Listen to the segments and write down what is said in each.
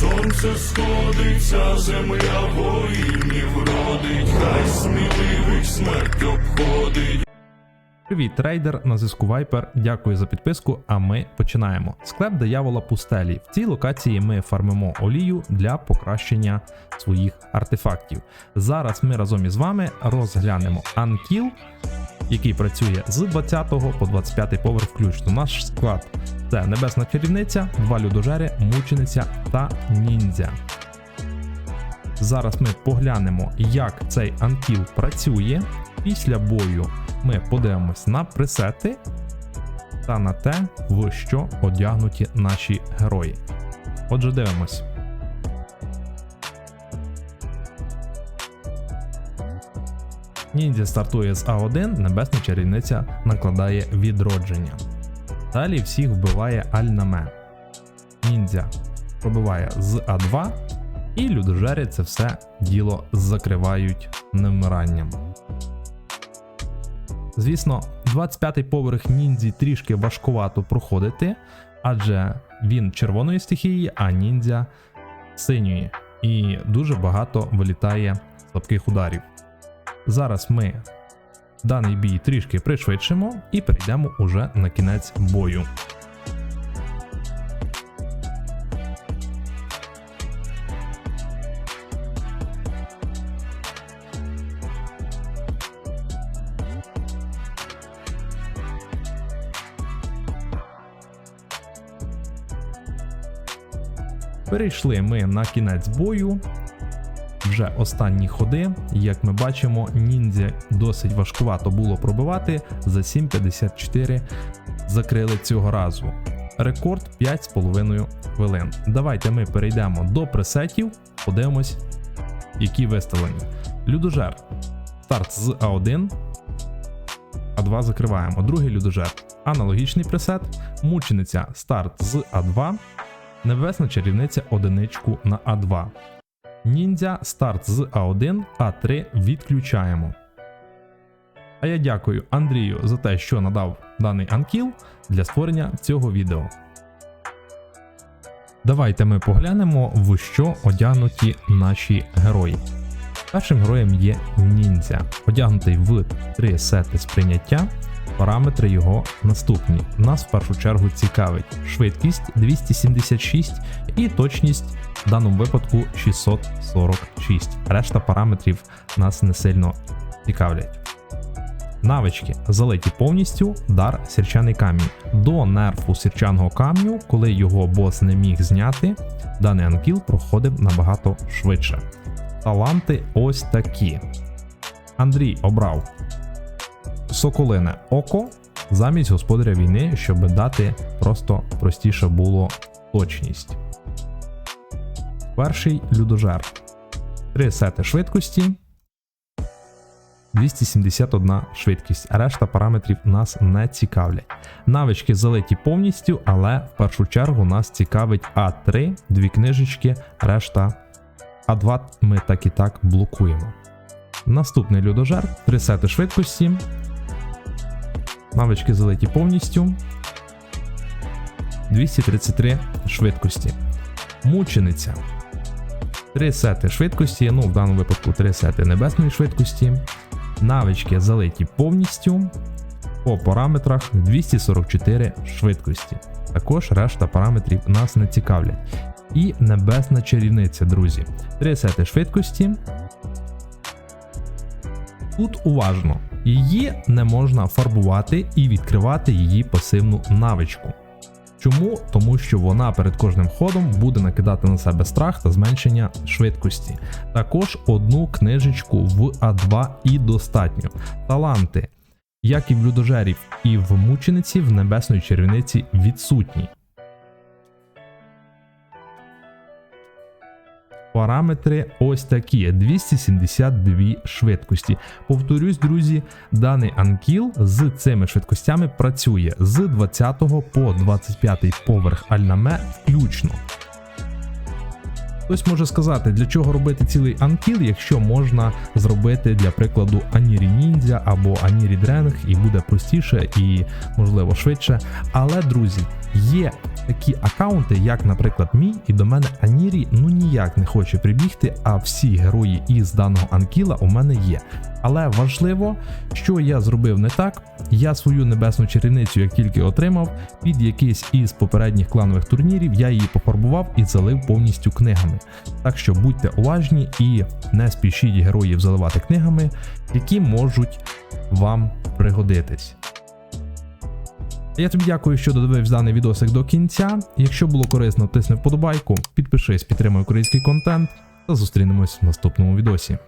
сонце сходиться, земля воїнів родить, хай сміливих смерть обходить. Привіт, трейдер на зв'язку Viper. Дякую за підписку. А ми починаємо. Склеп диявола пустелі. В цій локації ми фармимо олію для покращення своїх артефактів. Зараз ми разом із вами розглянемо Анкіл, який працює з 20 по 25 поверх включно. Наш склад це небесна чарівниця, два людожери, мучениця та ніндзя. Зараз ми поглянемо, як цей антіл працює. Після бою ми подивимось на пресети та на те, в що одягнуті наші герої. Отже, дивимось. Ніндзя стартує з А1, небесна чарівниця накладає відродження. Далі всіх вбиває Альнаме. Ніндзя пробиває з А2, і людожери це все діло закривають невмиранням. Звісно, 25-й поверх ніндзі трішки важкувато проходити, адже він червоної стихії, а ніндзя синьої, і дуже багато вилітає слабких ударів. Зараз ми даний бій трішки пришвидшимо і перейдемо уже на кінець бою. Перейшли ми на кінець бою. Вже останні ходи, як ми бачимо, ніндзя досить важкувато було пробивати. За 7.54 закрили цього разу. Рекорд 5,5 хвилин. Давайте ми перейдемо до пресетів, подивимось, які виставлені. Людожер. Старт з А1. А2 закриваємо. Другий людожер. Аналогічний пресет. Мучениця старт з А2. Небесна чарівниця одиничку на А2. Ніндзя старт з А1, А3 відключаємо. А я дякую Андрію за те, що надав даний анкіл для створення цього відео. Давайте ми поглянемо, в що одягнуті наші герої. Першим героєм є ніндзя, одягнутий в три сети сприйняття. Параметри його наступні. Нас в першу чергу цікавить швидкість 276 і точність в даному випадку 646. Решта параметрів нас не сильно цікавлять. Навички залиті повністю дар сірчаний камінь. До нерфу сірчаного камню, коли його бос не міг зняти, даний анкіл проходив набагато швидше. Таланти ось такі. Андрій обрав Соколине око замість господаря війни, щоб дати просто простіше було точність. Перший людожер. Три сети швидкості. 271 швидкість, а решта параметрів нас не цікавлять. Навички залиті повністю, але в першу чергу нас цікавить А3, дві книжечки, решта А2 ми так і так блокуємо. Наступний людожер, три сети швидкості, Навички залиті повністю. 233 швидкості. Мучениця. 3 сети швидкості, ну в даному випадку 3 сети небесної швидкості. Навички залиті повністю. По параметрах 244 швидкості. Також решта параметрів нас не цікавлять. І небесна чарівниця, друзі. 3 сети швидкості. Тут уважно. Її не можна фарбувати і відкривати її пасивну навичку. Чому? Тому що вона перед кожним ходом буде накидати на себе страх та зменшення швидкості. Також одну книжечку в А2 і достатньо. Таланти, як і в людожерів, і в мучениці в небесної червіниці відсутні. Параметри ось такі: 272 швидкості. Повторюсь, друзі, даний анкіл з цими швидкостями працює з 20 по 25 поверх Альнаме включно. Хтось може сказати, для чого робити цілий анкіл, якщо можна зробити для прикладу Анірі Ніндзя або Анірі Дренг, і буде простіше і можливо швидше. Але друзі, Є такі аккаунти, як, наприклад, мій, і до мене Анірі ну ніяк не хоче прибігти, а всі герої із даного анкіла у мене є. Але важливо, що я зробив не так. Я свою небесну чарівницю, як тільки отримав, під якийсь із попередніх кланових турнірів, я її пофарбував і залив повністю книгами. Так що будьте уважні і не спішіть героїв заливати книгами, які можуть вам пригодитись. Я тобі дякую, що додивився даний відосик до кінця. Якщо було корисно, тисни вподобайку, підпишись, підтримай український контент та зустрінемось в наступному відосі.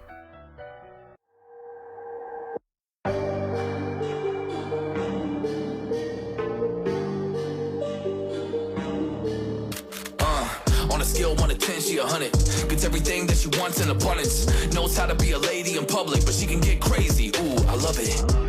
Uh, on a scale 1 to 10, she a 100. Gets everything wants in abundance. Knows how to be a lady in public, but she can get crazy. Ooh, I love it.